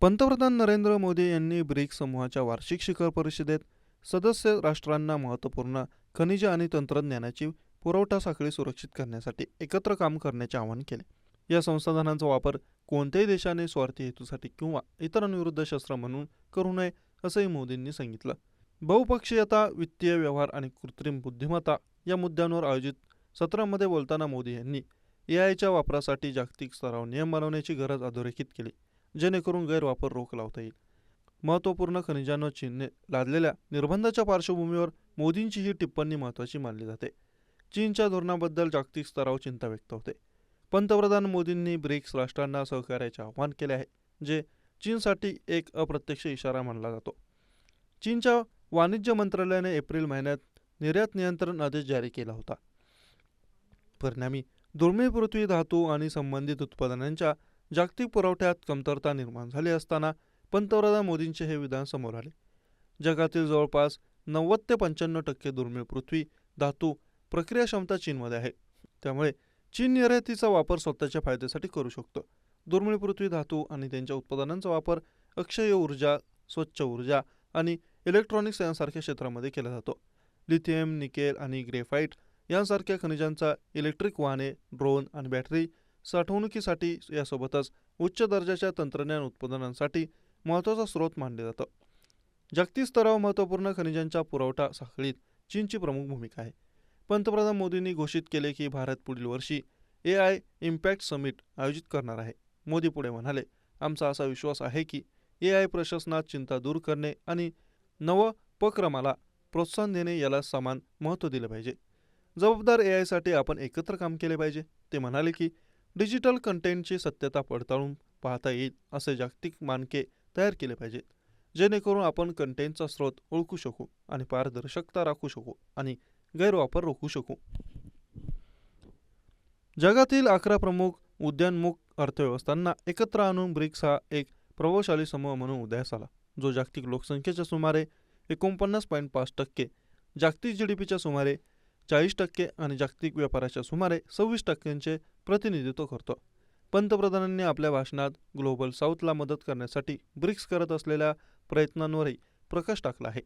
पंतप्रधान नरेंद्र मोदी यांनी ब्रिक्स समूहाच्या वार्षिक शिखर परिषदेत सदस्य राष्ट्रांना महत्त्वपूर्ण खनिजे आणि तंत्रज्ञानाची पुरवठा साखळी सुरक्षित करण्यासाठी एकत्र काम करण्याचे आवाहन केले. या संसाधनांचा वापर कोणत्याही देशाने स्वार्थी हेतूसाठी किंवा इतरांविरुद्ध शस्त्र म्हणून करू नये असंही मोदींनी सांगितलं. बहुपक्षीयता वित्तीय व्यवहार आणि कृत्रिम बुद्धिमत्ता या मुद्द्यांवर आयोजित सत्रामध्ये बोलताना मोदी यांनी ए आयच्या वापरासाठी जागतिक स्तरावर नियम बनवण्याची गरज अधोरेखित केली. जेणेकरून गैरवापर रोख लावता येईल. महत्त्वपूर्ण खनिजांवर चीनने लादलेल्या निर्बंधाच्या पार्श्वभूमीवर मोदींची ही टिप्पणी महत्त्वाची मानली जाते. चीनच्या धोरणाबद्दल जागतिक स्तरावर चिंता व्यक्त होते. पंतप्रधान मोदींनी ब्रिक्स राष्ट्रांना सहकार्याचे आवाहन केले आहे जे चीनसाठी एक अप्रत्यक्ष इशारा मानला जातो. चीनच्या वाणिज्य मंत्रालयाने एप्रिल महिन्यात निर्यात नियंत्रण आदेश जारी केला होता. परिणामी दुर्मिळ पृथ्वी धातू आणि संबंधित उत्पादनांच्या जागतिक पुरवठ्यात कमतरता निर्माण झाली असताना पंतप्रधान मोदींचे हे विधान समोर आले. जगातील जवळपास नव्वद ते पंच्याण्णव टक्के दुर्मिळ पृथ्वी धातू प्रक्रिया क्षमता चीनमध्ये आहे. त्यामुळे चीन निर्यातीचा वापर स्वतःच्या फायद्यासाठी करू शकतो. दुर्मिळ पृथ्वी धातू आणि त्यांच्या उत्पादनांचा वापर अक्षय ऊर्जा स्वच्छ ऊर्जा आणि इलेक्ट्रॉनिक्स यांसारख्या क्षेत्रामध्ये केला जातो. लिथियम निकेल आणि ग्रेफाईट यांसारख्या खनिजांचा इलेक्ट्रिक वाहने ड्रोन आणि बॅटरी साठवणुकीसाठी यासोबतच उच्च दर्जाच्या तंत्रज्ञान उत्पादनांसाठी महत्त्वाचा स्रोत मानले जातं. जागतिक स्तरावर महत्त्वपूर्ण खनिजांच्या पुरवठा साखळीत चीनची प्रमुख भूमिका आहे. पंतप्रधान मोदींनी घोषित केले की भारत पुढील वर्षी ए आय इम्पॅक्ट समिट आयोजित करणार आहे. मोदी पुढे म्हणाले आमचा असा विश्वास आहे की ए आय प्रशासनात चिंता दूर करणे आणि नवोपक्रमाला प्रोत्साहन देणे याला समान महत्त्व दिले पाहिजे. जबाबदार ए आयसाठी आपण एकत्र काम केले पाहिजे. ते म्हणाले की डिजिटल कंटेंटची सत्यता पडताळून पाहता येईल असे जागतिक मानके तयार केले पाहिजेत. जेणेकरून आपण कंटेंटचा स्रोत ओळखू शकू आणि पारदर्शकता राखू शकू आणि गैरवापर रोखू शकू. जगातील अकरा प्रमुख उद्यानमुख अर्थव्यवस्थांना एकत्र आणून ब्रिक्स हा एक प्रभावशाली समूह म्हणून उदयास आला जो जागतिक लोकसंख्येच्या सुमारे एकोणपन्नास पॉईंट पाच टक्के जागतिक जी डी पीच्या सुमारे चाळीस टक्के आणि जागतिक व्यापाराच्या सुमारे सव्वीस टक्क्यांचे प्रतिनिधित्व करतो. पंतप्रधानांनी आपल्या भाषणात ग्लोबल साऊथला मदत करण्यासाठी ब्रिक्स करत असलेल्या प्रयत्नांवरही प्रकाश टाकला आहे.